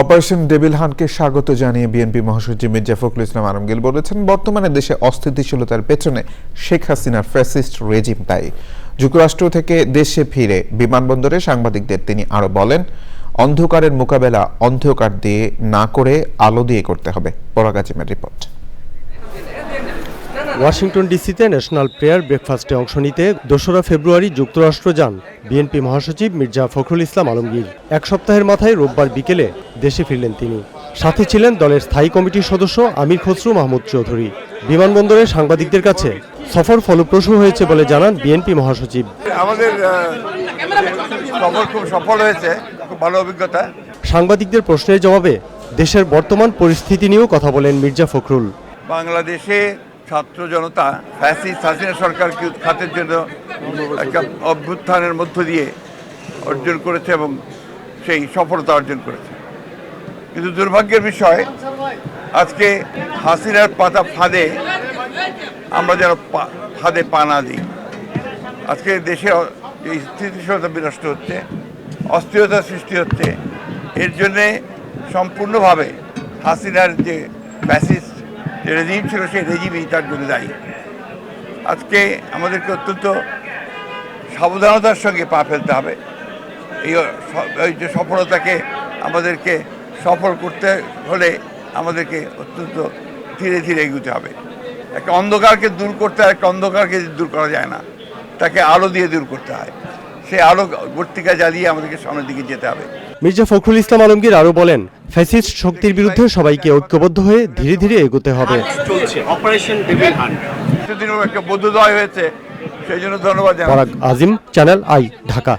Operation devil Han স্বাগত জানিয়ে BNP মহাসচিব মির্জা ফখরুল ইসলাম আলমগীর বলেছেন, বর্তমানে দেশে অস্থিতিশীলতার পেছনে শেখ হাসিনার ফ্যাসিস্ট রেজিম তাই। যুক্তরাষ্ট্র থেকে দেশে ফিরে বিমানবন্দরে সাংবাদিকদের তিনি আরও বলেন, অন্ধকারের মোকাবেলা অন্ধকার দিয়ে না করে আলো দিয়ে করতে হবে। পরাগাজিমের রিপোর্ট। ওয়াশিংটন ডিসিতে ন্যাশনাল প্রেয়ার ব্রেকফাস্টে অংশ নিতে দোসরা ফেব্রুয়ারি যুক্তরাষ্ট্র যান বিএনপি মহাসচিব মির্জা ফখরুল ইসলাম আলমগীর। এক সপ্তাহের মাথায় রোববার বিকেলে দেশে ফিরলেন তিনি। সাথে ছিলেন দলের স্থায়ী কমিটির সদস্য আমির খসরু মাহমুদ চৌধুরী। বিমানবন্দরে সাংবাদিকদের কাছে সফর ফলপ্রসূ হয়েছে বলে জানান বিএনপি মহাসচিব। আমাদের সফর খুব সফল হয়েছে খুব ভালো অভিজ্ঞতা। সাংবাদিকদের প্রশ্নের জবাবে দেশের বর্তমান পরিস্থিতি নিয়েও কথা বলেন মির্জা ফখরুল। বাংলাদেশে ছাত্র জনতা ফ্যাসিস্ট হাসিনা সরকারকে উৎখাতের জন্য একটা অভ্যুত্থানের মধ্য দিয়ে অর্জন করেছে এবং সেই সফলতা অর্জন করেছে। কিন্তু দুর্ভাগ্যের বিষয়, আজকে হাসিনার পাতা ফাঁদে আমরা যেন ফাঁদে পা না দিই। আজকে দেশে যে স্থিতিশীলতা বিনষ্ট হচ্ছে, অস্থিরতা সৃষ্টি হচ্ছে। এর জন্যে সম্পূর্ণভাবে হাসিনার যে ফ্যাসিস্ট রেজিম ছিল, সেই রেজিমই তার জন্য দায়ী। আজকে আমাদেরকে অত্যন্ত সাবধানতার সঙ্গে পা ফেলতে হবে। এই যে সফলতাকে আমাদেরকে সফল করতে হলে আমাদেরকে অত্যন্ত ধীরে ধীরে এগুতে হবে। একটা অন্ধকারকে দূর করতে হয় একটা অন্ধকারকে দূর করা যায় না। তাকে আলো দিয়ে দূর করতে হয়। সেই আরও বর্তিকা জ্বালিয়ে আমাদেরকে সামনের দিকে যেতে হবে। মির্জা ফখরুল ইসলাম আলমগীর আরও বলেন ফ্যাসিস্ট শক্তির বিরুদ্ধে সবাইকে ঐক্যবদ্ধ হয়ে ধীরে ধীরে এগোতে হবে। চলছে অপারেশন একটা বৌদ্ধ হয়েছে সেই জন্য ধন্যবাদ জানাই আজিম চ্যানেল আই ঢাকা।